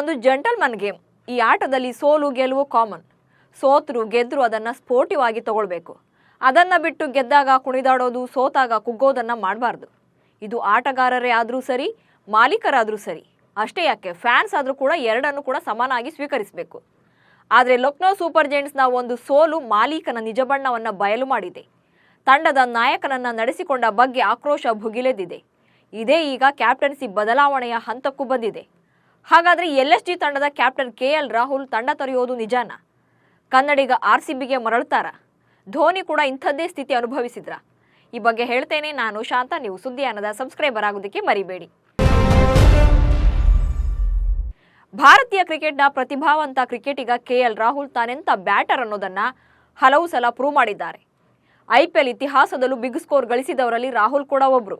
ಒಂದು gentleman game ಈ ಆಟದಲ್ಲಿ ಸೋಲು ಗೆಲುವು ಕಾಮನ್. ಸೋತರು ಗೆದ್ರು ಅದನ್ನು ಸ್ಫೋಟಿವಾಗಿ ತಗೊಳ್ಬೇಕು. ಅದನ್ನು ಬಿಟ್ಟು ಗೆದ್ದಾಗ ಕುಣಿದಾಡೋದು, ಸೋತಾಗ ಕುಗ್ಗೋದನ್ನು ಮಾಡಬಾರ್ದು. ಇದು ಆಟಗಾರರೇ ಆದರೂ ಸರಿ, ಮಾಲೀಕರಾದರೂ ಸರಿ. ಅಷ್ಟೇ ಯಾಕೆ, ಫ್ಯಾನ್ಸ್ ಆದರೂ ಕೂಡ ಎರಡನ್ನು ಕೂಡ ಸಮಾನಾಗಿ ಸ್ವೀಕರಿಸಬೇಕು. ಆದರೆ ಲಕ್ನೋ ಸೂಪರ್ ಜೈಂಟ್ಸ್ನ ಒಂದು ಸೋಲು ಮಾಲೀಕನ ನಿಜ ಬಣ್ಣವನ್ನು ಬಯಲು ಮಾಡಿದೆ. ತಂಡದ ನಾಯಕನನ್ನ ನಡೆಸಿಕೊಂಡ ಬಗ್ಗೆ ಆಕ್ರೋಶ ಭುಗಿಲೆದ್ದಿದೆ. ಇದೇ ಈಗ ಕ್ಯಾಪ್ಟನ್ಸಿ ಬದಲಾವಣೆಯ ಹಂತಕ್ಕೂ ಬಂದಿದೆ. ಹಾಗಾದ್ರೆ ಎಲ್ ಎಸ್ ಜಿ ತಂಡದ ಕ್ಯಾಪ್ಟನ್ ಕೆ ಎಲ್ ರಾಹುಲ್ ತಂಡ ತೊರೆಯೋದು ನಿಜಾನ? ಕನ್ನಡಿಗ ಆರ್ ಸಿ ಬಿಗೆ ಮರಳ್ತಾರ ಧೋನಿ ಕೂಡ ಇಂಥದ್ದೇ ಸ್ಥಿತಿ ಅನುಭವಿಸಿದ್ರ? ಈ ಬಗ್ಗೆ ಹೇಳ್ತೇನೆ ನಾನು ಶಾಂತ. ನೀವು ಸುದ್ದಿಯಾನದ ಸಬ್ಸ್ಕ್ರೈಬರ್ ಆಗೋದಕ್ಕೆ ಮರಿಬೇಡಿ. ಭಾರತೀಯ ಕ್ರಿಕೆಟ್ನ ಪ್ರತಿಭಾವಂತ ಕ್ರಿಕೆಟಿಗ ಕೆ ಎಲ್ ರಾಹುಲ್ ತಾನೆಂತ ಬ್ಯಾಟರ್ ಅನ್ನೋದನ್ನ ಹಲವು ಸಲ ಪ್ರೂವ್ ಮಾಡಿದ್ದಾರೆ. ಐಪಿಎಲ್ ಇತಿಹಾಸದಲ್ಲೂ ಬಿಗ್ ಸ್ಕೋರ್ ಗಳಿಸಿದವರಲ್ಲಿ ರಾಹುಲ್ ಕೂಡ ಒಬ್ರು.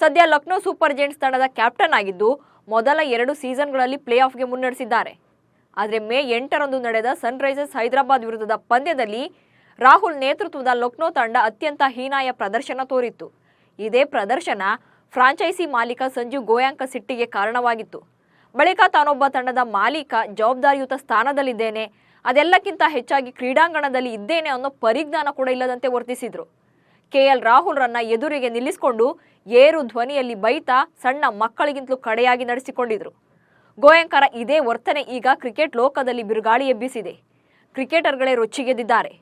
ಸದ್ಯ ಲಕ್ನೋ ಸೂಪರ್ ಜೈಂಟ್ಸ್ ತಂಡದ ಕ್ಯಾಪ್ಟನ್ ಆಗಿದ್ದು ಮೊದಲ ಎರಡು ಸೀಸನ್ಗಳಲ್ಲಿ ಪ್ಲೇ ಆಫ್ಗೆ ಮುನ್ನಡೆಸಿದ್ದಾರೆ. ಆದರೆ ಮೇ ಎಂಟರಂದು ನಡೆದ ಸನ್ರೈಸರ್ಸ್ ಹೈದರಾಬಾದ್ ವಿರುದ್ಧದ ಪಂದ್ಯದಲ್ಲಿ ರಾಹುಲ್ ನೇತೃತ್ವದ ಲಕ್ನೋ ತಂಡ ಅತ್ಯಂತ ಹೀನಾಯ ಪ್ರದರ್ಶನ ತೋರಿತ್ತು. ಇದೇ ಪ್ರದರ್ಶನ ಫ್ರಾಂಚೈಸಿ ಮಾಲೀಕ ಸಂಜು ಗೋಯಾಂಕ ಸಿಟ್ಟಿಗೆ ಕಾರಣವಾಗಿತ್ತು. ಬಳಿಕ ತಾನೊಬ್ಬ ತಂಡದ ಮಾಲೀಕ ಜವಾಬ್ದಾರಿಯುತ ಸ್ಥಾನದಲ್ಲಿದ್ದೇನೆ. ಅದೆಲ್ಲಕ್ಕಿಂತ ಹೆಚ್ಚಾಗಿ ಕ್ರೀಡಾಂಗಣದಲ್ಲಿ ಇದ್ದೇನೆ ಅನ್ನೋ ಪರಿಜ್ಞಾನ ಕೂಡ ಇಲ್ಲದಂತೆ ವರ್ತಿಸಿದ್ರು. ಕೆಎಲ್ ರಾಹುಲ್ರನ್ನ ಎದುರಿಗೆ ನಿಲ್ಲಿಸಿಕೊಂಡು ಏರು ಧ್ವನಿಯಲ್ಲಿ ಬೈತಾ ಸಣ್ಣ ಮಕ್ಕಳಿಗಿಂತಲೂ ಕಡೆಯಾಗಿ ನಡೆಸಿಕೊಂಡಿದ್ರು. ಗೋಯಂಕರ ಇದೇ ವರ್ತನೆ ಈಗ ಕ್ರಿಕೆಟ್ ಲೋಕದಲ್ಲಿ ಬಿರುಗಾಳಿ ಎಬ್ಬಿಸಿದೆ. ಕ್ರಿಕೆಟರ್ಗಳೇ ರೊಚ್ಚಿಗೆದ್ದಿದ್ದಾರೆ.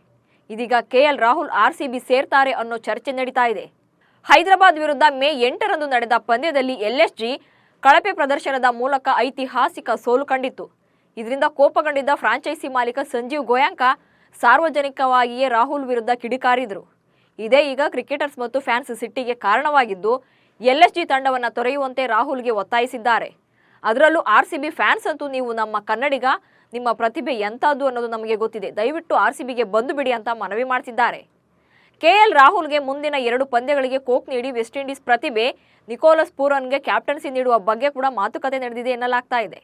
ಇದೀಗ ಕೆಎಲ್ ರಾಹುಲ್ ಆರ್ಸಿಬಿ ಸೇರ್ತಾರೆ ಅನ್ನೋ ಚರ್ಚೆ ನಡೀತಾ ಇದೆ. ಹೈದರಾಬಾದ್ ವಿರುದ್ಧ ಮೇ ಎಂಟರಂದು ನಡೆದ ಪಂದ್ಯದಲ್ಲಿ ಎಲ್ಎಸ್ಜಿ ಕಳಪೆ ಪ್ರದರ್ಶನದ ಮೂಲಕ ಐತಿಹಾಸಿಕ ಸೋಲು ಕಂಡಿತ್ತು. ಇದರಿಂದ ಕೋಪಗೊಂಡಿದ್ದ ಫ್ರಾಂಚೈಸಿ ಮಾಲೀಕ ಸಂಜೀವ್ ಗೋಯಾಂಕ ಸಾರ್ವಜನಿಕವಾಗಿಯೇ ರಾಹುಲ್ ವಿರುದ್ಧ ಕಿಡಿಕಾರಿದ್ರು. ಇದೇ ಈಗ ಕ್ರಿಕೆಟರ್ಸ್ ಮತ್ತು ಫ್ಯಾನ್ಸ್ ಸಿಟ್ಟಿಗೆ ಕಾರಣವಾಗಿದ್ದು ಎಲ್ಎಸ್ಜಿ ತಂಡವನ್ನು ತೊರೆಯುವಂತೆ ರಾಹುಲ್ಗೆ ಒತ್ತಾಯಿಸಿದ್ದಾರೆ. ಅದರಲ್ಲೂ ಆರ್ ಸಿ ಬಿ ಫ್ಯಾನ್ಸ್ ಅಂತೂ ನೀವು ನಮ್ಮ ಕನ್ನಡಿಗ, ನಿಮ್ಮ ಪ್ರತಿಭೆ ಎಂಥದ್ದು ಅನ್ನೋದು ನಮಗೆ ಗೊತ್ತಿದೆ. ದಯವಿಟ್ಟು ಆರ್ ಸಿ ಬಿಗೆ ಬಂದು ಬಿಡಿ ಅಂತ ಮನವಿ ಮಾಡ್ತಿದ್ದಾರೆ. ಕೆಎಲ್ ರಾಹುಲ್ಗೆ ಮುಂದಿನ ಎರಡು ಪಂದ್ಯಗಳಿಗೆ ಕೋಕ್ ನೀಡಿ ವೆಸ್ಟ್ ಇಂಡೀಸ್ ಪ್ರತಿಭೆ, ನಿಕೋಲಸ್ ಪೂರನ್ಗೆ ಕ್ಯಾಪ್ಟನ್ಸಿ ನೀಡುವ ಬಗ್ಗೆ ಕೂಡ ಮಾತುಕತೆ ನಡೆದಿದೆ ಎನ್ನಲಾಗ್ತಾ ಇದೆ.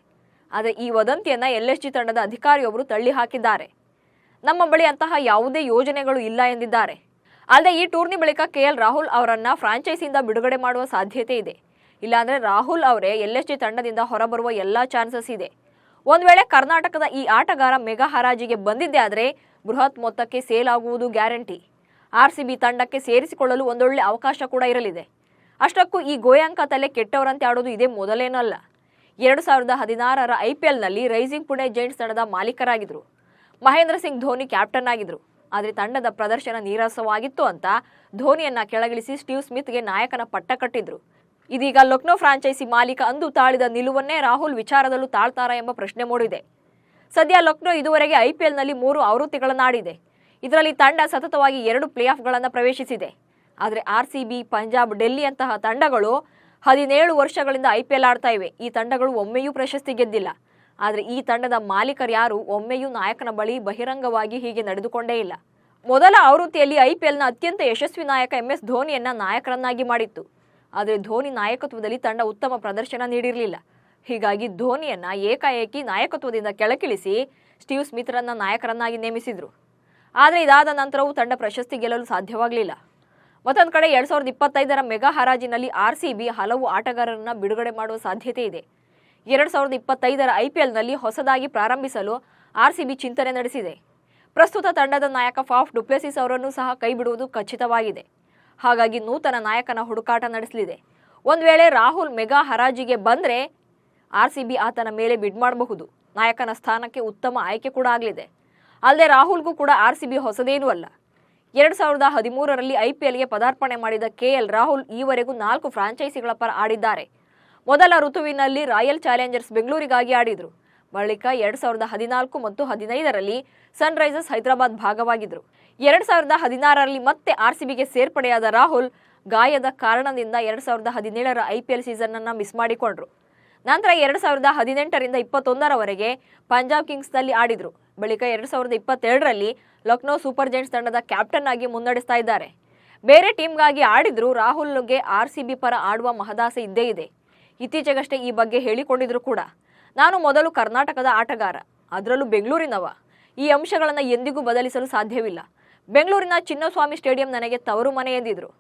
ಆದರೆ ಈ ವದಂತಿಯನ್ನು ಎಲ್ ಎಸ್ ಎಲ್ಎಸ್ಜಿ ತಂಡದ ಅಧಿಕಾರಿಯೊಬ್ಬರು ತಳ್ಳಿ ಹಾಕಿದ್ದಾರೆ ನಮ್ಮ ಬಳಿ ಅಂತಹ ಯಾವುದೇ ಯೋಜನೆಗಳು ಇಲ್ಲ ಎಂದಿದ್ದಾರೆ. ಅಲ್ಲದೆ ಈ ಟೂರ್ನಿ ಬಳಿಕ ಕೆ ಎಲ್ ರಾಹುಲ್ ಅವರನ್ನ ಫ್ರಾಂಚೈಸಿಯಿಂದ ಬಿಡುಗಡೆ ಮಾಡುವ ಸಾಧ್ಯತೆ ಇದೆ. ಇಲ್ಲಾಂದ್ರೆ ರಾಹುಲ್ ಅವರೇ ಎಲ್ಎಸ್ಜಿ ತಂಡದಿಂದ ಹೊರಬರುವ ಎಲ್ಲ ಚಾನ್ಸಸ್ ಇದೆ. ಒಂದು ವೇಳೆ ಕರ್ನಾಟಕದ ಈ ಆಟಗಾರ ಮೆಗಾ ಹರಾಜಿಗೆ ಬಂದಿದ್ದೆ ಆದರೆ ಬೃಹತ್ ಮೊತ್ತಕ್ಕೆ ಸೇಲ್ ಆಗುವುದು ಗ್ಯಾರಂಟಿ. ಬಿ ತಂಡಕ್ಕೆ ಸೇರಿಸಿಕೊಳ್ಳಲು ಒಂದೊಳ್ಳೆ ಅವಕಾಶ ಕೂಡ ಇರಲಿದೆ. ಅಷ್ಟಕ್ಕೂ ಈ ಗೋಯಾಂಕ ತಲೆ ಕೆಟ್ಟವರಂತೆ ಆಡೋದು ಇದೇ ಮೊದಲೇನಲ್ಲ. ಎರಡು ಸಾವಿರದ ಹದಿನಾರರ ಐಪಿಎಲ್ನಲ್ಲಿ ರೈಸಿಂಗ್ ಪುಣೆ ಜೈಂಟ್ಸ್ ತಂಡದ ಮಾಲೀಕರಾಗಿದ್ದರು ಮಹೇಂದ್ರ ಸಿಂಗ್ ಧೋನಿ ಕ್ಯಾಪ್ಟನ್ ಆಗಿದ್ರು. ಆದರೆ ತಂಡದ ಪ್ರದರ್ಶನ ನೀರಸವಾಗಿತ್ತು ಅಂತ ಧೋನಿಯನ್ನ ಕೆಳಗಿಳಿಸಿ ಸ್ಟೀವ್ ಸ್ಮಿತ್ಗೆ ನಾಯಕನ ಪಟ್ಟ ಕಟ್ಟಿದ್ರು. ಇದೀಗ ಲಕ್ನೋ ಫ್ರಾಂಚೈಸಿ ಮಾಲೀಕ ಅಂದು ತಾಳಿದ ನಿಲುವನ್ನೇ ರಾಹುಲ್ ವಿಚಾರದಲ್ಲೂ ತಾಳ್ತಾರಾ ಎಂಬ ಪ್ರಶ್ನೆ ಮೂಡಿದೆ. ಸದ್ಯ ಲಕ್ನೋ ಇದುವರೆಗೆ ಐಪಿಎಲ್ನಲ್ಲಿ ಮೂರು ಆವೃತ್ತಿಗಳನ್ನಾಡಿದೆ. ಇದರಲ್ಲಿ ತಂಡ ಸತತವಾಗಿ ಎರಡು ಪ್ಲೇ ಆಫ್ಗಳನ್ನು ಪ್ರವೇಶಿಸಿದೆ. ಆದರೆ ಆರ್ ಸಿ ಬಿ, ಪಂಜಾಬ್, ಡೆಲ್ಲಿಯಂತಹ ತಂಡಗಳು ಹದಿನೇಳು ವರ್ಷಗಳಿಂದ ಐಪಿಎಲ್ ಆಡ್ತಾ ಇವೆ. ಈ ತಂಡಗಳು ಒಮ್ಮೆಯೂ ಪ್ರಶಸ್ತಿ ಗೆದ್ದಿಲ್ಲ. ಆದರೆ ಈ ತಂಡದ ಮಾಲೀಕರ್ಯಾರು ಒಮ್ಮೆಯೂ ನಾಯಕನ ಬಳಿ ಬಹಿರಂಗವಾಗಿ ಹೀಗೆ ನಡೆದುಕೊಂಡೇ ಇಲ್ಲ. ಮೊದಲ ಆವೃತ್ತಿಯಲ್ಲಿ ಐಪಿಎಲ್ನ ಅತ್ಯಂತ ಯಶಸ್ವಿ ನಾಯಕ ಎಂ ಎಸ್ ಧೋನಿಯನ್ನ ನಾಯಕರನ್ನಾಗಿ ಮಾಡಿತ್ತು. ಆದರೆ ಧೋನಿ ನಾಯಕತ್ವದಲ್ಲಿ ತಂಡ ಉತ್ತಮ ಪ್ರದರ್ಶನ ನೀಡಿರಲಿಲ್ಲ. ಹೀಗಾಗಿ ಧೋನಿಯನ್ನ ಏಕಾಏಕಿ ನಾಯಕತ್ವದಿಂದ ಕೆಳಕಿಳಿಸಿ ಸ್ಟೀವ್ ಸ್ಮಿತ್ರನ್ನ ನಾಯಕರನ್ನಾಗಿ ನೇಮಿಸಿದ್ರು. ಆದರೆ ಇದಾದ ನಂತರವೂ ತಂಡ ಪ್ರಶಸ್ತಿ ಗೆಲ್ಲಲು ಸಾಧ್ಯವಾಗಲಿಲ್ಲ. ಮತ್ತೊಂದು ಕಡೆ ಎರಡ್ ಸಾವಿರದ ಇಪ್ಪತ್ತೈದರ ಮೆಗಾ ಹರಾಜಿನಲ್ಲಿ ಆರ್ ಸಿ ಬಿ ಹಲವು ಆಟಗಾರರನ್ನ ಬಿಡುಗಡೆ ಮಾಡುವ ಸಾಧ್ಯತೆ ಇದೆ. ಎರಡ್ ಸಾವಿರದ ಇಪ್ಪತ್ತೈದರ ಐಪಿಎಲ್ನಲ್ಲಿ ಹೊಸದಾಗಿ ಪ್ರಾರಂಭಿಸಲು ಆರ್ಸಿಬಿ ಚಿಂತನೆ ನಡೆಸಿದೆ. ಪ್ರಸ್ತುತ ತಂಡದ ನಾಯಕ ಫಾಫ್ ಡುಪ್ಲೆಸಿಸ್ ಅವರನ್ನು ಸಹ ಕೈಬಿಡುವುದು ಖಚಿತವಾಗಿದೆ. ಹಾಗಾಗಿ ನೂತನ ನಾಯಕನ ಹುಡುಕಾಟ ನಡೆಸಲಿದೆ. ಒಂದು ವೇಳೆ ರಾಹುಲ್ ಮೆಗಾ ಹರಾಜಿಗೆ ಬಂದರೆ ಆರ್ಸಿಬಿ ಆತನ ಮೇಲೆ ಬಿಡ್ ಮಾಡಬಹುದು. ನಾಯಕನ ಸ್ಥಾನಕ್ಕೆ ಉತ್ತಮ ಆಯ್ಕೆ ಕೂಡ ಆಗಲಿದೆ. ಅಲ್ಲದೆ ರಾಹುಲ್ಗೂ ಕೂಡ ಆರ್ ಸಿ ಬಿ ಹೊಸದೇನೂ ಅಲ್ಲ. ಎರಡು ಸಾವಿರದ ಹದಿಮೂರರಲ್ಲಿ ಐಪಿಎಲ್ಗೆ ಪದಾರ್ಪಣೆ ಮಾಡಿದ ಕೆಎಲ್ ರಾಹುಲ್ ಈವರೆಗೂ ನಾಲ್ಕು ಫ್ರಾಂಚೈಸಿಗಳ ಪರ ಆಡಿದ್ದಾರೆ. ಮೊದಲ ಋತುವಿನಲ್ಲಿ ರಾಯಲ್ ಚಾಲೆಂಜರ್ಸ್ ಬೆಂಗಳೂರಿಗಾಗಿ ಆಡಿದ್ರು. ಬಳಿಕ ಎರಡ್ ಸಾವಿರದ ಹದಿನಾಲ್ಕು ಮತ್ತು ಹದಿನೈದರಲ್ಲಿ ಸನ್ರೈಸರ್ಸ್ ಹೈದರಾಬಾದ್ ಭಾಗವಾಗಿದ್ರು. ಎರಡ್ ಸಾವಿರದ ಹದಿನಾರರಲ್ಲಿ ಮತ್ತೆ ಆರ್ಸಿಬಿಗೆ ಸೇರ್ಪಡೆಯಾದ ರಾಹುಲ್ ಗಾಯದ ಕಾರಣದಿಂದ ಎರಡ್ ಸಾವಿರದ ಹದಿನೇಳರ ಐಪಿಎಲ್ ಸೀಸನ್ ಅನ್ನ ಮಿಸ್ ಮಾಡಿಕೊಂಡ್ರು. ನಂತರ ಎರಡ್ ಸಾವಿರದ ಹದಿನೆಂಟರಿಂದ ಇಪ್ಪತ್ತೊಂದರವರೆಗೆ ಪಂಜಾಬ್ ಕಿಂಗ್ಸ್ನಲ್ಲಿ ಆಡಿದ್ರು. ಬಳಿಕ ಎರಡ್ ಸಾವಿರದ ಇಪ್ಪತ್ತೆರಡರಲ್ಲಿ ಲಕ್ನೋ ಸೂಪರ್ ಜೈಂಟ್ಸ್ ತಂಡದ ಕ್ಯಾಪ್ಟನ್ ಆಗಿ ಮುನ್ನಡೆಸ್ತಾ ಇದ್ದಾರೆ. ಬೇರೆ ಟೀಮ್ಗಾಗಿ ಆಡಿದ್ರು, ರಾಹುಲ್ಗೆ ಆರ್ ಸಿ ಬಿ ಪರ ಆಡುವ ಮಹದಾಸೆ ಇದ್ದೇ ಇದೆ. ಇತ್ತೀಚೆಗಷ್ಟೇ ಈ ಬಗ್ಗೆ ಹೇಳಿಕೊಂಡಿದ್ರು ಕೂಡ. ನಾನು ಮೊದಲು ಕರ್ನಾಟಕದ ಆಟಗಾರ, ಅದರಲ್ಲೂ ಬೆಂಗಳೂರಿನವ. ಈ ಅಂಶಗಳನ್ನು ಎಂದಿಗೂ ಬದಲಿಸಲು ಸಾಧ್ಯವಿಲ್ಲ. ಬೆಂಗಳೂರಿನ ಚಿನ್ನಸ್ವಾಮಿ ಸ್ಟೇಡಿಯಂ ನನಗೆ ತವರು ಮನೆ ಎಂದಿದ್ರು.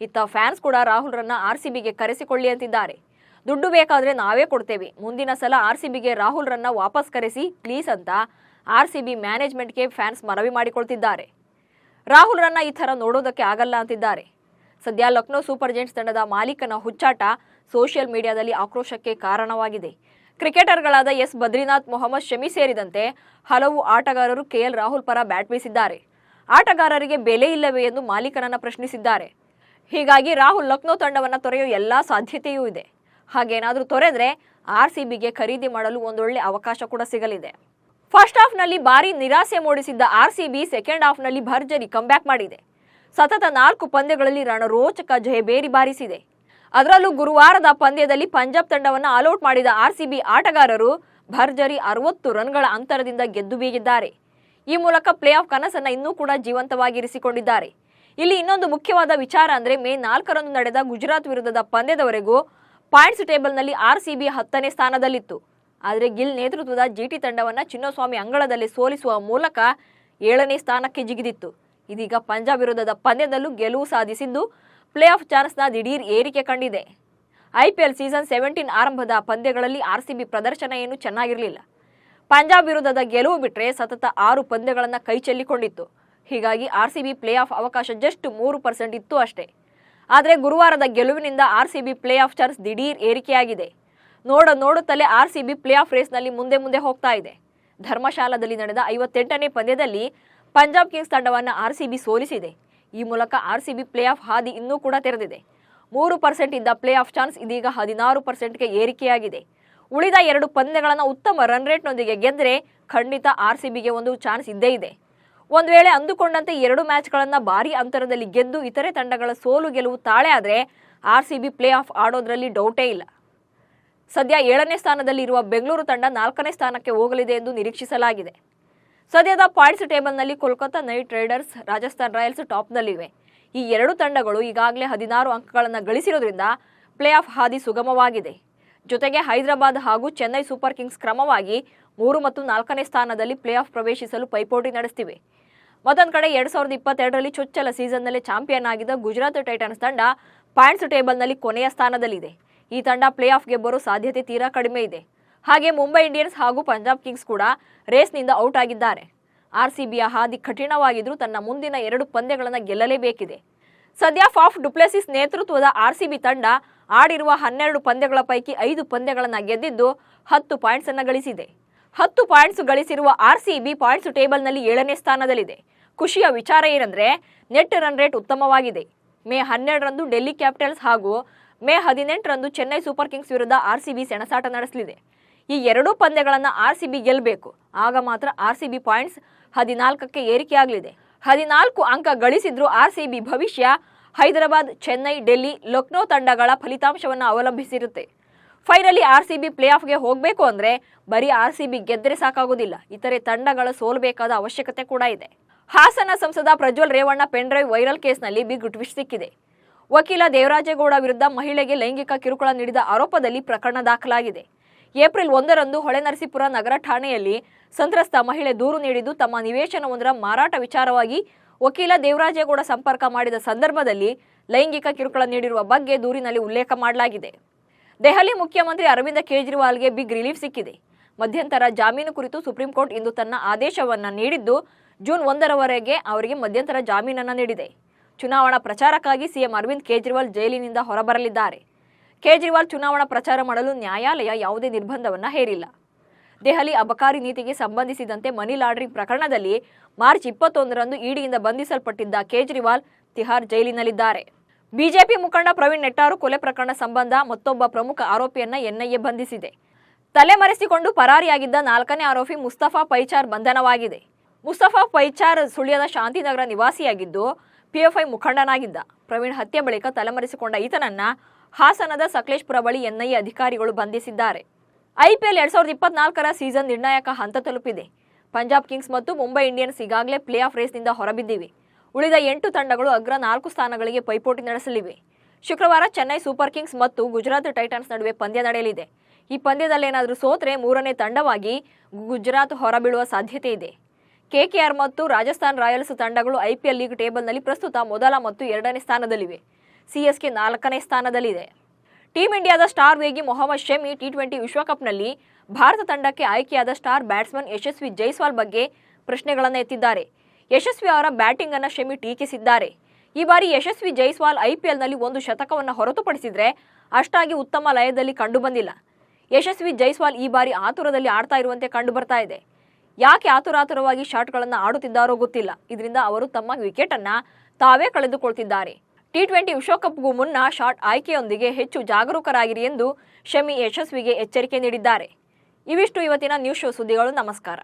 ಇತ್ತ ಫ್ಯಾನ್ಸ್ ಕೂಡ ರಾಹುಲ್ರನ್ನ ಆರ್ ಸಿ ಬಿಗೆ ಕರೆಸಿಕೊಳ್ಳಿ ಅಂತಿದ್ದಾರೆ. ದುಡ್ಡು ಬೇಕಾದ್ರೆ ನಾವೇ ಕೊಡ್ತೇವೆ. ಮುಂದಿನ ಸಲ ಆರ್ ಸಿ ಬಿಗೆ ರಾಹುಲ್ರನ್ನ ವಾಪಸ್ ಕರೆಸಿ, ಪ್ಲೀಸ್ ಅಂತ ಆರ್ ಸಿ ಬಿ ಮ್ಯಾನೇಜ್ಮೆಂಟ್ಗೆ ಫ್ಯಾನ್ಸ್ ಮನವಿ ಮಾಡಿಕೊಳ್ತಿದ್ದಾರೆ. ರಾಹುಲ್ರನ್ನ ಈ ಥರ ನೋಡೋದಕ್ಕೆ ಆಗಲ್ಲ ಅಂತಿದ್ದಾರೆ. ಸದ್ಯ ಲಕ್ನೋ ಸೂಪರ್ ಜೈಂಟ್ಸ್ ತಂಡದ ಮಾಲೀಕನ ಹುಚ್ಚಾಟ ಸೋಷಿಯಲ್ ಮೀಡಿಯಾದಲ್ಲಿ ಆಕ್ರೋಶಕ್ಕೆ ಕಾರಣವಾಗಿದೆ. ಕ್ರಿಕೆಟರ್ಗಳಾದ ಎಸ್. ಬದ್ರಿನಾಥ್, ಮೊಹಮ್ಮದ್ ಶಮಿ ಸೇರಿದಂತೆ ಹಲವು ಆಟಗಾರರು ಕೆಎಲ್ ರಾಹುಲ್ ಪರ ಬ್ಯಾಟ್ ಬೀಸಿದ್ದಾರೆ. ಆಟಗಾರರಿಗೆ ಬೆಲೆ ಇಲ್ಲವೇ ಎಂದು ಮಾಲೀಕನನ್ನು ಪ್ರಶ್ನಿಸಿದ್ದಾರೆ. ಹೀಗಾಗಿ ರಾಹುಲ್ ಲಕ್ನೋ ತಂಡವನ್ನು ತೊರೆಯುವ ಎಲ್ಲ ಸಾಧ್ಯತೆಯೂ ಇದೆ. ಹಾಗೇನಾದರೂ ತೊರೆದ್ರೆ ಆರ್ ಸಿ ಬಿಗೆ ಖರೀದಿ ಮಾಡಲು ಒಂದೊಳ್ಳೆ ಅವಕಾಶ ಕೂಡ ಸಿಗಲಿದೆ. ಫಸ್ಟ್ ಹಾಫ್ನಲ್ಲಿ ಭಾರಿ ನಿರಾಸೆ ಮೂಡಿಸಿದ್ದ ಆರ್ ಸಿ ಬಿ ಸೆಕೆಂಡ್ ಹಾಫ್ನಲ್ಲಿ ಭರ್ಜರಿ ಕಂಬ್ಯಾಕ್ ಮಾಡಿದೆ. ಸತತ ನಾಲ್ಕು ಪಂದ್ಯಗಳಲ್ಲಿ ರಣರೋಚಕ ಜಯಬೇರಿ ಬಾರಿಸಿದೆ. ಅದರಲ್ಲೂ ಗುರುವಾರದ ಪಂದ್ಯದಲ್ಲಿ ಪಂಜಾಬ್ ತಂಡವನ್ನು ಆಲ್ಔಟ್ ಮಾಡಿದ ಆರ್ಸಿಬಿ ಆಟಗಾರರು ಭರ್ಜರಿ ಅರವತ್ತು ರನ್ಗಳ ಅಂತರದಿಂದ ಗೆದ್ದು ಬೀಗಿದ್ದಾರೆ. ಈ ಮೂಲಕ ಪ್ಲೇ ಆಫ್ ಕನಸನ್ನು ಇನ್ನೂ ಕೂಡ ಜೀವಂತವಾಗಿರಿಸಿಕೊಂಡಿದ್ದಾರೆ. ಇಲ್ಲಿ ಇನ್ನೊಂದು ಮುಖ್ಯವಾದ ವಿಚಾರ ಅಂದರೆ ಮೇ ನಾಲ್ಕರಂದು ನಡೆದ ಗುಜರಾತ್ ವಿರುದ್ಧದ ಪಂದ್ಯದವರೆಗೂ ಪಾಯಿಂಟ್ಸ್ ಟೇಬಲ್ನಲ್ಲಿ ಆರ್ಸಿಬಿ ಹತ್ತನೇ ಸ್ಥಾನದಲ್ಲಿತ್ತು. ಆದರೆ ಗಿಲ್ ನೇತೃತ್ವದ ಜಿಟಿ ತಂಡವನ್ನು ಚಿನ್ನಸ್ವಾಮಿ ಅಂಗಳದಲ್ಲಿ ಸೋಲಿಸುವ ಮೂಲಕ ಏಳನೇ ಸ್ಥಾನಕ್ಕೆ ಜಿಗಿದಿತ್ತು. ಇದೀಗ ಪಂಜಾಬ್ ವಿರುದ್ಧದ ಪಂದ್ಯದಲ್ಲೂ ಗೆಲುವು ಸಾಧಿಸಿದ್ದು ಪ್ಲೇ ಆಫ್ ಚಾನ್ಸ್ನ ದಿಢೀರ್ ಏರಿಕೆ ಕಂಡಿದೆ. ಐಪಿಎಲ್ ಸೀಸನ್ ಸೆವೆಂಟೀನ್ ಆರಂಭದ ಪಂದ್ಯಗಳಲ್ಲಿ ಆರ್ಸಿಬಿ ಪ್ರದರ್ಶನ ಏನು ಚೆನ್ನಾಗಿರಲಿಲ್ಲ. ಪಂಜಾಬ್ ವಿರುದ್ಧದ ಗೆಲುವು ಬಿಟ್ಟರೆ ಸತತ ಆರು ಪಂದ್ಯಗಳನ್ನು ಕೈ ಚೆಲ್ಲಿಕೊಂಡಿತ್ತು. ಹೀಗಾಗಿ ಆರ್ಸಿಬಿ ಪ್ಲೇ ಆಫ್ ಅವಕಾಶ ಜಸ್ಟ್ ಮೂರು ಪರ್ಸೆಂಟ್ ಇತ್ತು ಅಷ್ಟೇ. ಆದರೆ ಗುರುವಾರದ ಗೆಲುವಿನಿಂದ ಆರ್ಸಿಬಿ ಪ್ಲೇ ಆಫ್ ಚಾನ್ಸ್ ದಿಢೀರ್ ಏರಿಕೆಯಾಗಿದೆ. ನೋಡ ನೋಡುತ್ತಲೇ ಆರ್ಸಿಬಿ ಪ್ಲೇ ಆಫ್ ರೇಸ್ನಲ್ಲಿ ಮುಂದೆ ಮುಂದೆ ಹೋಗ್ತಾ ಇದೆ. ಧರ್ಮಶಾಲಾದಲ್ಲಿ ನಡೆದ ಐವತ್ತೆಂಟನೇ ಪಂದ್ಯದಲ್ಲಿ ಪಂಜಾಬ್ ಕಿಂಗ್ಸ್ ತಂಡವನ್ನು ಆರ್ಸಿಬಿ ಸೋಲಿಸಿದೆ. ಈ ಮೂಲಕ ಆರ್ಸಿಬಿ ಪ್ಲೇ ಆಫ್ ಹಾದಿ ಇನ್ನೂ ಕೂಡ ತೆರೆದಿದೆ. ಮೂರು ಪರ್ಸೆಂಟ್ ಇದ್ದ ಪ್ಲೇ ಆಫ್ ಚಾನ್ಸ್ ಇದೀಗ ಹದಿನಾರು ಪರ್ಸೆಂಟ್ಗೆ ಏರಿಕೆಯಾಗಿದೆ. ಉಳಿದ ಎರಡು ಪಂದ್ಯಗಳನ್ನು ಉತ್ತಮ ರನ್ ರೇಟ್ನೊಂದಿಗೆ ಗೆದ್ದರೆ ಖಂಡಿತ ಆರ್ಸಿಬಿಗೆ ಒಂದು ಚಾನ್ಸ್ ಇದ್ದೇ ಇದೆ. ಒಂದು ವೇಳೆ ಅಂದುಕೊಂಡಂತೆ ಎರಡು ಮ್ಯಾಚ್ಗಳನ್ನು ಭಾರೀ ಅಂತರದಲ್ಲಿ ಗೆದ್ದು ಇತರೆ ತಂಡಗಳ ಸೋಲು ಗೆಲುವು ತಾಳೆ ಆದರೆ ಆರ್ಸಿಬಿ ಪ್ಲೇ ಆಫ್ ಆಡೋದ್ರಲ್ಲಿ ಡೌಟೇ ಇಲ್ಲ. ಸದ್ಯ ಏಳನೇ ಸ್ಥಾನದಲ್ಲಿರುವ ಬೆಂಗಳೂರು ತಂಡ ನಾಲ್ಕನೇ ಸ್ಥಾನಕ್ಕೆ ಹೋಗಲಿದೆ ಎಂದು ನಿರೀಕ್ಷಿಸಲಾಗಿದೆ. ಸದ್ಯದ ಪಾಯಿಂಟ್ಸ್ ಟೇಬಲ್ನಲ್ಲಿ Kolkata knight riders Rajasthan royals ಟಾಪ್ನಲ್ಲಿವೆ. ಈ ಎರಡು ತಂಡಗಳು ಈಗಾಗಲೇ ಹದಿನಾರು ಅಂಕಗಳನ್ನು ಗಳಿಸಿರೋದ್ರಿಂದ ಪ್ಲೇ ಆಫ್ ಹಾದಿ ಸುಗಮವಾಗಿದೆ. ಜೊತೆಗೆ ಹೈದರಾಬಾದ್ ಹಾಗೂ ಚೆನ್ನೈ ಸೂಪರ್ ಕಿಂಗ್ಸ್ ಕ್ರಮವಾಗಿ ಮೂರು ಮತ್ತು ನಾಲ್ಕನೇ ಸ್ಥಾನದಲ್ಲಿ ಪ್ಲೇ ಆಫ್ ಪ್ರವೇಶಿಸಲು ಪೈಪೋಟಿ ನಡೆಸ್ತಿವೆ. ಮತ್ತೊಂದು ಕಡೆ ಎರಡ್ ಸಾವಿರದ ಇಪ್ಪತ್ತೆರಡರಲ್ಲಿ ಚೊಚ್ಚಲ ಸೀಸನ್ನಲ್ಲಿ ಚಾಂಪಿಯನ್ ಆಗಿದ್ದ ಗುಜರಾತ್ ಟೈಟನ್ಸ್ ತಂಡ ಪಾಯಿಂಟ್ಸ್ ಟೇಬಲ್ನಲ್ಲಿ ಕೊನೆಯ ಸ್ಥಾನದಲ್ಲಿದೆ. ಈ ತಂಡ ಪ್ಲೇ ಆಫ್ಗೆ ಬರೋ ಸಾಧ್ಯತೆ ತೀರಾ ಕಡಿಮೆ ಇದೆ. ಹಾಗೆ ಮುಂಬೈ ಇಂಡಿಯನ್ಸ್ ಹಾಗೂ ಪಂಜಾಬ್ ಕಿಂಗ್ಸ್ ಕೂಡ ರೇಸ್ನಿಂದ ಔಟ್ ಆಗಿದ್ದಾರೆ. ಆರ್ ಸಿಬಿಯ ಹಾದಿ ಕಠಿಣವಾಗಿದ್ದರೂ ತನ್ನ ಮುಂದಿನ ಎರಡು ಪಂದ್ಯಗಳನ್ನು ಗೆಲ್ಲಲೇಬೇಕಿದೆ. ಸದ್ಯ ಫಾಫ್ ಡುಪ್ಲೆಸಿಸ್ ನೇತೃತ್ವದ ಆರ್ ಆರ್ಸಿಬಿ ತಂಡ ಆಡಿರುವ ಹನ್ನೆರಡು ಪಂದ್ಯಗಳ ಪೈಕಿ ಐದು ಪಂದ್ಯಗಳನ್ನು ಗೆದ್ದಿದ್ದು ಹತ್ತು ಪಾಯಿಂಟ್ಸ್ ಅನ್ನು ಗಳಿಸಿದೆ. ಹತ್ತು ಪಾಯಿಂಟ್ಸ್ ಗಳಿಸಿರುವ ಆರ್ ಆರ್ಸಿಬಿ ಪಾಯಿಂಟ್ಸ್ ಟೇಬಲ್ನಲ್ಲಿ ಏಳನೇ ಸ್ಥಾನದಲ್ಲಿದೆ. ಖುಷಿಯ ವಿಚಾರ ಏನಂದ್ರೆ, ನೆಟ್ ರನ್ ರೇಟ್ ಉತ್ತಮವಾಗಿದೆ. ಮೇ ಹನ್ನೆರಡರಂದು ಡೆಲ್ಲಿ ಕ್ಯಾಪಿಟಲ್ಸ್ ಹಾಗೂ ಮೇ ಹದಿನೆಂಟರಂದು ಚೆನ್ನೈ ಸೂಪರ್ ಕಿಂಗ್ಸ್ ವಿರುದ್ಧ ಆರ್ ಆರ್ಸಿಬಿ ಸೆಣಸಾಟ ನಡೆಸಲಿದೆ. ಈ ಎರಡೂ ಪಂದ್ಯಗಳನ್ನು ಆರ್ಸಿಬಿ ಗೆಲ್ಲಬೇಕು ಆಗ ಮಾತ್ರ ಆರ್ ಸಿ ಬಿ ಪಾಯಿಂಟ್ಸ್ ಹದಿನಾಲ್ಕಕ್ಕೆ ಏರಿಕೆಯಾಗಲಿದೆ. ಹದಿನಾಲ್ಕು ಅಂಕ ಗಳಿಸಿದ್ರೂ ಬಿ ಭವಿಷ್ಯ ಹೈದರಾಬಾದ್, ಚೆನ್ನೈ, ಡೆಲ್ಲಿ, ಲಕ್ನೋ ತಂಡಗಳ ಫಲಿತಾಂಶವನ್ನು ಅವಲಂಬಿಸಿರುತ್ತೆ. Finally R C B play ಆಫ್ಗೆ ಹೋಗಬೇಕು ಅಂದ್ರೆ ಬರೀ ಆರ್ ಸಿ ಬಿ ಗೆದ್ದರೆ ಸಾಕಾಗೋದಿಲ್ಲ. ಇತರೆ ತಂಡಗಳ ಸೋಲಬೇಕಾದ ಅವಶ್ಯಕತೆ ಕೂಡ ಇದೆ. ಹಾಸನ ಸಂಸದ ಪ್ರಜ್ವಲ್ ರೇವಣ್ಣ ಪೆನ್ಡ್ರೈವ್ ವೈರಲ್ ಕೇಸ್ನಲ್ಲಿ ಬಿಗ್ ಟ್ವಿಸ್ಟ್ ಸಿಕ್ಕಿದೆ. ವಕೀಲ ದೇವರಾಜೇಗೌಡ ವಿರುದ್ಧ ಮಹಿಳೆಗೆ ಲೈಂಗಿಕ ಕಿರುಕುಳ ನೀಡಿದ ಆರೋಪದಲ್ಲಿ ಪ್ರಕರಣ ದಾಖಲಾಗಿದೆ. ಏಪ್ರಿಲ್ ಒಂದರಂದು ಹೊಳೆನರಸೀಪುರ ನಗರ ಠಾಣೆಯಲ್ಲಿ ಸಂತ್ರಸ್ತ ಮಹಿಳೆ ದೂರು ನೀಡಿದ್ದು ತಮ್ಮ ನಿವೇಶನವೊಂದರ ಮಾರಾಟ ವಿಚಾರವಾಗಿ ವಕೀಲ ದೇವರಾಜೇಗೌಡ ಸಂಪರ್ಕ ಮಾಡಿದ ಸಂದರ್ಭದಲ್ಲಿ ಲೈಂಗಿಕ ಕಿರುಕುಳ ನೀಡಿರುವ ಬಗ್ಗೆ ದೂರಿನಲ್ಲಿ ಉಲ್ಲೇಖ ಮಾಡಲಾಗಿದೆ. ದೆಹಲಿ ಮುಖ್ಯಮಂತ್ರಿ ಅರವಿಂದ ಕೇಜ್ರಿವಾಲ್ಗೆ ಬಿಗ್ ರಿಲೀಫ್ ಸಿಕ್ಕಿದೆ. ಮಧ್ಯಂತರ ಜಾಮೀನು ಕುರಿತು ಸುಪ್ರೀಂ ಕೋರ್ಟ್ ಇಂದು ತನ್ನ ಆದೇಶವನ್ನು ನೀಡಿದ್ದು, ಜೂನ್ ಒಂದರವರೆಗೆ ಅವರಿಗೆ ಮಧ್ಯಂತರ ಜಾಮೀನನ್ನು ನೀಡಿದೆ. ಚುನಾವಣಾ ಪ್ರಚಾರಕ್ಕಾಗಿ ಸಿಎಂ ಅರವಿಂದ್ ಕೇಜ್ರಿವಾಲ್ ಜೈಲಿನಿಂದ ಹೊರಬರಲಿದ್ದಾರೆ. ಕೇಜ್ರಿವಾಲ್ ಚುನಾವಣಾ ಪ್ರಚಾರ ಮಾಡಲು ನ್ಯಾಯಾಲಯ ಯಾವುದೇ ನಿರ್ಬಂಧವನ್ನು ಹೇರಿಲ್ಲ. ದೆಹಲಿ ಅಬಕಾರಿ ನೀತಿಗೆ ಸಂಬಂಧಿಸಿದಂತೆ ಮನಿ ಲಾಂಡ್ರಿಂಗ್ ಪ್ರಕರಣದಲ್ಲಿ ಮಾರ್ಚ್ ಇಪ್ಪತ್ತೊಂದರಂದು ಇಡಿಯಿಂದ ಬಂಧಿಸಲ್ಪಟ್ಟಿದ್ದ ಕೇಜ್ರಿವಾಲ್ ತಿಹಾರ್ ಜೈಲಿನಲ್ಲಿದ್ದಾರೆ. ಬಿಜೆಪಿ ಮುಖಂಡ ಪ್ರವೀಣ್ ನೆಟ್ಟಾರು ಕೊಲೆ ಪ್ರಕರಣ ಸಂಬಂಧ ಮತ್ತೊಬ್ಬ ಪ್ರಮುಖ ಆರೋಪಿಯನ್ನ ಎನ್ಐಎ ಬಂಧಿಸಿದೆ. ತಲೆಮರೆಸಿಕೊಂಡು ಪರಾರಿಯಾಗಿದ್ದ ನಾಲ್ಕನೇ ಆರೋಪಿ ಮುಸ್ತಫಾ ಪೈಚಾರ್ ಬಂಧನವಾಗಿದೆ. ಮುಸ್ತಫಾ ಪೈಚಾರ್ ಸುಳ್ಯದ ಶಾಂತಿನಗರ ನಿವಾಸಿಯಾಗಿದ್ದು, ಪಿಎಫ್ಐ ಮುಖಂಡನಾಗಿದ್ದ. ಪ್ರವೀಣ್ ಹತ್ಯೆ ಬಳಿಕ ತಲೆಮರೆಸಿಕೊಂಡ ಈತನನ್ನ ಹಾಸನದ ಸಕಲೇಶ್ಪುರ ಬಳಿ ಎನ್ಐಎ ಅಧಿಕಾರಿಗಳು ಬಂಧಿಸಿದ್ದಾರೆ. ಐಪಿಎಲ್ ಎರಡ್ ಸಾವಿರದ ಇಪ್ಪತ್ನಾಲ್ಕರ ಸೀಸನ್ ನಿರ್ಣಾಯಕ ಹಂತ ತಲುಪಿದೆ. ಪಂಜಾಬ್ ಕಿಂಗ್ಸ್ ಮತ್ತು ಮುಂಬೈ ಇಂಡಿಯನ್ಸ್ ಈಗಾಗಲೇ ಪ್ಲೇ ಆಫ್ ರೇಸ್ನಿಂದ ಹೊರಬಿದ್ದಿವೆ. ಉಳಿದ ಎಂಟು ತಂಡಗಳು ಅಗ್ರ ನಾಲ್ಕು ಸ್ಥಾನಗಳಿಗೆ ಪೈಪೋಟಿ ನಡೆಸಲಿವೆ. ಶುಕ್ರವಾರ ಚೆನ್ನೈ ಸೂಪರ್ ಕಿಂಗ್ಸ್ ಮತ್ತು ಗುಜರಾತ್ ಟೈಟನ್ಸ್ ನಡುವೆ ಪಂದ್ಯ ನಡೆಯಲಿದೆ. ಈ ಪಂದ್ಯದಲ್ಲೇನಾದರೂ ಸೋತ್ರೆ ಮೂರನೇ ತಂಡವಾಗಿ ಗುಜರಾತ್ ಹೊರಬೀಳುವ ಸಾಧ್ಯತೆ ಇದೆ. ಕೆಕೆಆರ್ ಮತ್ತು ರಾಜಸ್ಥಾನ್ ರಾಯಲ್ಸ್ ತಂಡಗಳು ಐಪಿಎಲ್ ಲೀಗ್ ಟೇಬಲ್ನಲ್ಲಿ ಪ್ರಸ್ತುತ ಮೊದಲ ಮತ್ತು ಎರಡನೇ ಸ್ಥಾನದಲ್ಲಿವೆ. ಸಿಎಸ್ಕೆ ನಾಲ್ಕನೇ ಸ್ಥಾನದಲ್ಲಿದೆ. ಟೀಂ ಇಂಡಿಯಾದ ಸ್ಟಾರ್ ವೇಗಿ ಮೊಹಮ್ಮದ್ ಶಮಿ ಟಿ ಟ್ವೆಂಟಿ ವಿಶ್ವಕಪ್ನಲ್ಲಿ ಭಾರತ ತಂಡಕ್ಕೆ ಆಯ್ಕೆಯಾದ ಸ್ಟಾರ್ ಬ್ಯಾಟ್ಸ್ಮನ್ ಯಶಸ್ವಿ ಜೈಸ್ವಾಲ್ ಬಗ್ಗೆ ಪ್ರಶ್ನೆಗಳನ್ನು ಎತ್ತಿದ್ದಾರೆ. ಯಶಸ್ವಿ ಅವರ ಬ್ಯಾಟಿಂಗ್ ಅನ್ನು ಶಮಿ ಟೀಕಿಸಿದ್ದಾರೆ. ಈ ಬಾರಿ ಯಶಸ್ವಿ ಜೈಸ್ವಾಲ್ ಐಪಿಎಲ್ನಲ್ಲಿ ಒಂದು ಶತಕವನ್ನು ಹೊರತುಪಡಿಸಿದರೆ ಅಷ್ಟಾಗಿ ಉತ್ತಮ ಲಯದಲ್ಲಿ ಕಂಡುಬಂದಿಲ್ಲ. ಯಶಸ್ವಿ ಜೈಸ್ವಾಲ್ ಈ ಬಾರಿ ಆತುರದಲ್ಲಿ ಆಡ್ತಾ ಇರುವಂತೆ ಕಂಡು ಬರ್ತಾ ಇದೆ. ಯಾಕೆ ಆತುರಾತುರವಾಗಿ ಶಾಟ್ಗಳನ್ನು ಆಡುತ್ತಿದ್ದಾರೋ ಗೊತ್ತಿಲ್ಲ. ಇದರಿಂದ ಅವರು ತಮ್ಮ ವಿಕೆಟನ್ನು ತಾವೇ ಕಳೆದುಕೊಳ್ತಿದ್ದಾರೆ. ಟಿ ಟ್ವೆಂಟಿ ವಿಶ್ವಕಪ್ಗೂ ಮುನ್ನ ಶಾಟ್ ಆಯ್ಕೆಯೊಂದಿಗೆ ಹೆಚ್ಚು ಜಾಗರೂಕರಾಗಿರಿ ಎಂದು ಶಮಿ ಯಶಸ್ವಿಗೆ ಎಚ್ಚರಿಕೆ ನೀಡಿದ್ದಾರೆ. ಇವಿಷ್ಟು ಇವತ್ತಿನ ನ್ಯೂಸ್ ಶೋ ಸುದ್ದಿಗಳು. ನಮಸ್ಕಾರ.